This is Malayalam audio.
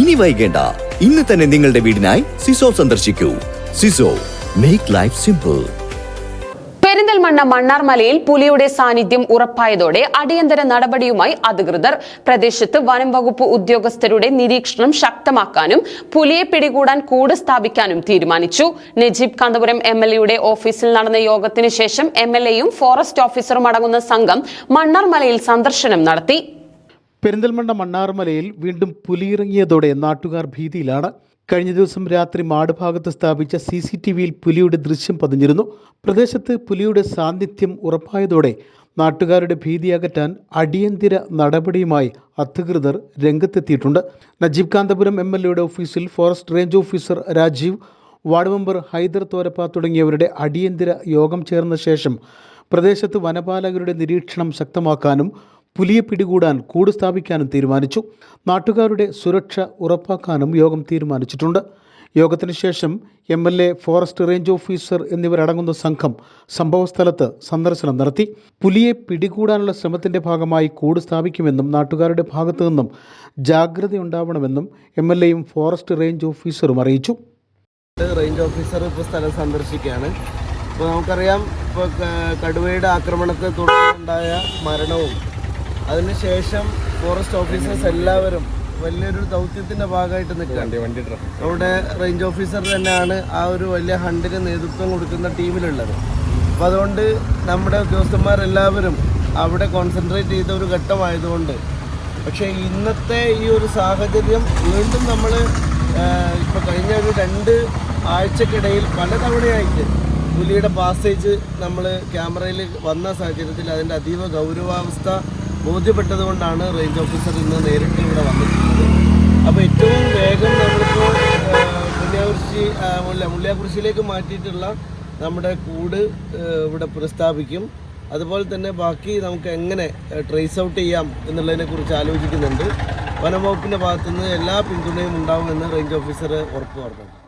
ഇനി വൈകേണ്ട. ഇന്ന് തന്നെ നിങ്ങളുടെ വീടിനായി സിസോ സന്ദർശിക്കൂ. സിസോ മേക്ക് ലൈഫ് സിമ്പിൾ പെരിന്തൽമണ്ണ മണ്ണാർമലയിൽ പുലിയുടെ സാന്നിധ്യം ഉറപ്പായതോടെ അടിയന്തര നടപടിയുമായി അധികൃതർ പ്രദേശത്ത് വനം വകുപ്പ് ഉദ്യോഗസ്ഥരുടെ നിരീക്ഷണം ശക്തമാക്കാനും പുലിയെ പിടികൂടാൻ കൂട് സ്ഥാപിക്കാനും തീരുമാനിച്ചു. നജീബ് കാന്തപുരം എം എൽ എയുടെ ഓഫീസിൽ നടന്ന യോഗത്തിന് ശേഷം എം എൽ എയും ഫോറസ്റ്റ് ഓഫീസറും അടങ്ങുന്ന സംഘം മണ്ണാർമലയിൽ സന്ദർശനം നടത്തി. പെരിന്തൽമണ്ണ മണ്ണാർമലയിൽ വീണ്ടും പുലിയിറങ്ങിയതോടെ നാട്ടുകാർ ഭീതിയിലാണ്. കഴിഞ്ഞ ദിവസം രാത്രി മാടുഭാഗത്ത് സ്ഥാപിച്ച സി സി ടി വിയിൽ പുലിയുടെ ദൃശ്യം പതിഞ്ഞിരുന്നു. പ്രദേശത്ത് പുലിയുടെ സാന്നിധ്യം ഉറപ്പായതോടെ നാട്ടുകാരുടെ ഭീതി അകറ്റാൻ അടിയന്തര നടപടിയുമായി അധികൃതർ രംഗത്തെത്തിയിട്ടുണ്ട്. നജീബ് കാന്തപുരം എം എൽ എയുടെ ഓഫീസിൽ forest range officer Rajeev ward member Haidar Thorappa തുടങ്ങിയവരുടെ അടിയന്തര യോഗം ചേർന്ന ശേഷം പ്രദേശത്ത് വനപാലകരുടെ നിരീക്ഷണം ശക്തമാക്കാനും പുലിയെ പിടികൂടാൻ കൂട് സ്ഥാപിക്കാനും തീരുമാനിച്ചു. നാട്ടുകാരുടെ സുരക്ഷ ഉറപ്പാക്കാനും യോഗം തീരുമാനിച്ചിട്ടുണ്ട്. യോഗത്തിന് ശേഷം M L A forest range officer എന്നിവരടങ്ങുന്ന സംഘം സംഭവസ്ഥലത്ത് സന്ദർശനം നടത്തി. പുലിയെ പിടികൂടാനുള്ള ശ്രമത്തിന്റെ ഭാഗമായി കൂട് സ്ഥാപിക്കുമെന്നും നാട്ടുകാരുടെ ഭാഗത്തു നിന്നും ജാഗ്രതയുണ്ടാവണമെന്നും എം എൽ എയും ഫോറസ്റ്റ് റേഞ്ച് ഓഫീസറും അറിയിച്ചു. റേഞ്ച് ഓഫീസർ ഇപ്പോൾ സ്ഥലം സന്ദർശിക്കുകയാണ്. ഇപ്പോൾ നമുക്കറിയാം ഇപ്പോൾ കടുവയുടെ ആക്രമണത്തെ തുടർന്നുണ്ടായ മരണവും അതിനുശേഷം ഫോറസ്റ്റ് ഓഫീസേഴ്സ് എല്ലാവരും വലിയൊരു ദൗത്യത്തിന്റെ ഭാഗമായിട്ട് നിൽക്കുകയാണ്. അവിടെ റേഞ്ച് ഓഫീസർ തന്നെയാണ് ആ ഒരു വലിയ ഹണ്ടിന് നേതൃത്വം കൊടുക്കുന്ന ടീമിലുള്ളത്. അപ്പോൾ അതുകൊണ്ട് നമ്മുടെ ഉദ്യോഗസ്ഥന്മാരെല്ലാവരും അവിടെ കോൺസെൻട്രേറ്റ് ചെയ്ത ഒരു ഘട്ടമായതുകൊണ്ട് പക്ഷേ ഇന്നത്തെ ഈ ഒരു സാഹചര്യം വീണ്ടും നമ്മൾ ഇപ്പോൾ കഴിഞ്ഞ ഒരു രണ്ട് ആഴ്ചക്കിടയിൽ പലതവണയായിട്ട് പുലിയുടെ പാസേജ് നമ്മൾ ക്യാമറയിൽ വന്ന സാഹചര്യത്തിൽ അതിന്റെ അതീവ ഗൗരവാവസ്ഥ ബോധ്യപ്പെട്ടതുകൊണ്ടാണ് റേഞ്ച് ഓഫീസർ ഇന്ന് നേരിട്ട് ഇവിടെ വന്നിട്ടുള്ളത്. അപ്പോൾ ഏറ്റവും വേഗം നമ്മളിപ്പോൾ മുല്യാകുറിശി ആ, മുല്ല മാറ്റിയിട്ടുള്ള നമ്മുടെ കൂട് ഇവിടെ പുനഃസ്ഥാപിക്കും. അതുപോലെ തന്നെ ബാക്കി നമുക്ക് എങ്ങനെ ട്രേസ് ഔട്ട് ചെയ്യാം എന്നുള്ളതിനെ കുറിച്ച് ആലോചിക്കുന്നുണ്ട്. വനംവകുപ്പിന്റെ ഭാഗത്തുനിന്ന് എല്ലാ പിന്തുണയും ഉണ്ടാവുമെന്ന് റേഞ്ച് ഓഫീസർ ഉറപ്പ് പറഞ്ഞു